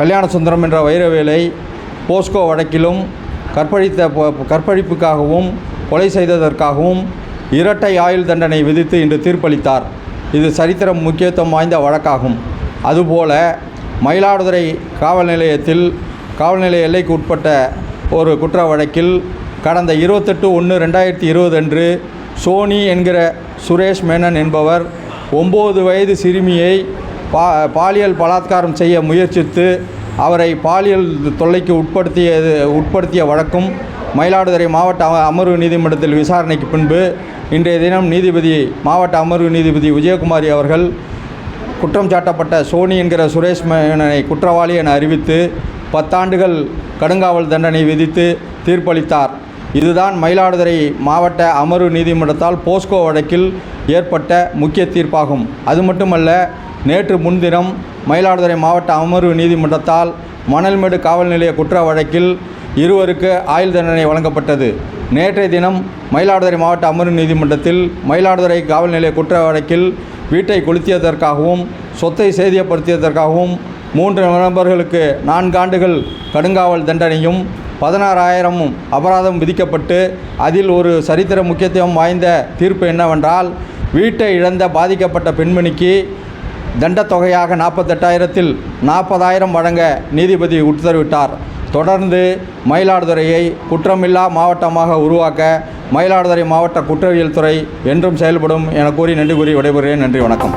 கல்யாண சுந்தரம் என்ற வைரவேலை போஸ்கோ வழக்கிலும் கற்பழித்த கற்பழிப்புக்காகவும் கொலை செய்ததற்காகவும் இரட்டை ஆயுள் தண்டனை விதித்து இன்று தீர்ப்பளித்தார். இது சரித்திரம் முக்கியத்துவம் வாய்ந்த வழக்காகும். அதுபோல மயிலாடுதுறை காவல் நிலையத்தில் காவல் நிலைய எல்லைக்கு உட்பட்ட ஒரு குற்ற வழக்கில் கடந்த இருபத்தெட்டு ஒன்று ரெண்டாயிரத்தி இருபது அன்று சோனி என்கிற சுரேஷ் மேனன் என்பவர் ஒம்பது வயது சிறுமியை பா பாலியல் பலாத்காரம் செய்ய முயற்சித்து அவரை பாலியல் தொல்லைக்கு உட்படுத்தியது உட்படுத்திய வழக்கும் மயிலாடுதுறை மாவட்ட அம- அமர்வு நீதிமன்றத்தில் விசாரணைக்கு பின்பு இன்றைய தினம் நீதிபதி மாவட்ட அமர்வு நீதிபதி விஜயகுமாரி அவர்கள் குற்றம் சாட்டப்பட்ட சோனி என்கிற சுரேஷ் மேனனை குற்றவாளி என அறிவித்து பத்தாண்டுகள் கடுங்காவல் தண்டனை விதித்து தீர்ப்பளித்தார். இதுதான் மயிலாடுதுறை மாவட்ட அமர்வு நீதிமன்றத்தால் போஸ்கோ வழக்கில் ஏற்பட்ட முக்கிய தீர்ப்பாகும். அது மட்டுமல்ல நேற்று முன்தினம் மயிலாடுதுறை மாவட்ட அமர்வு நீதிமன்றத்தால் மணல்மேடு காவல் நிலைய குற்ற வழக்கில் இருவருக்கு ஆயுள் தண்டனை வழங்கப்பட்டது. நேற்றைய தினம் மயிலாடுதுறை மாவட்ட அமர்வு நீதிமன்றத்தில் மயிலாடுதுறை காவல் நிலைய குற்ற வழக்கில் வீட்டை கொளுத்தியதற்காகவும் சொத்தை சேதியப்படுத்தியதற்காகவும் மூன்று நபர்களுக்கு நான்காண்டுகள் கடுங்காவல் தண்டனையும் பதினாறாயிரமும் அபராதம் விதிக்கப்பட்டு அதில் ஒரு சரித்திர முக்கியத்துவம் வாய்ந்த தீர்ப்பு என்னவென்றால் வீட்டை இழந்த பாதிக்கப்பட்ட பெண்மணிக்கு தண்டத்தொகையாக நாற்பத்தெட்டாயிரத்தில் நாற்பதாயிரம் வழங்க நீதிபதி உத்தரவிட்டார். தொடர்ந்து மயிலாடுதுறையை குற்றமில்லா மாவட்டமாக உருவாக்க மயிலாடுதுறை மாவட்ட குற்றவியல் துறை என்றும் செயல்படும் என கூறி நன்றி கூறி விடைபெறுகிறேன். நன்றி வணக்கம்.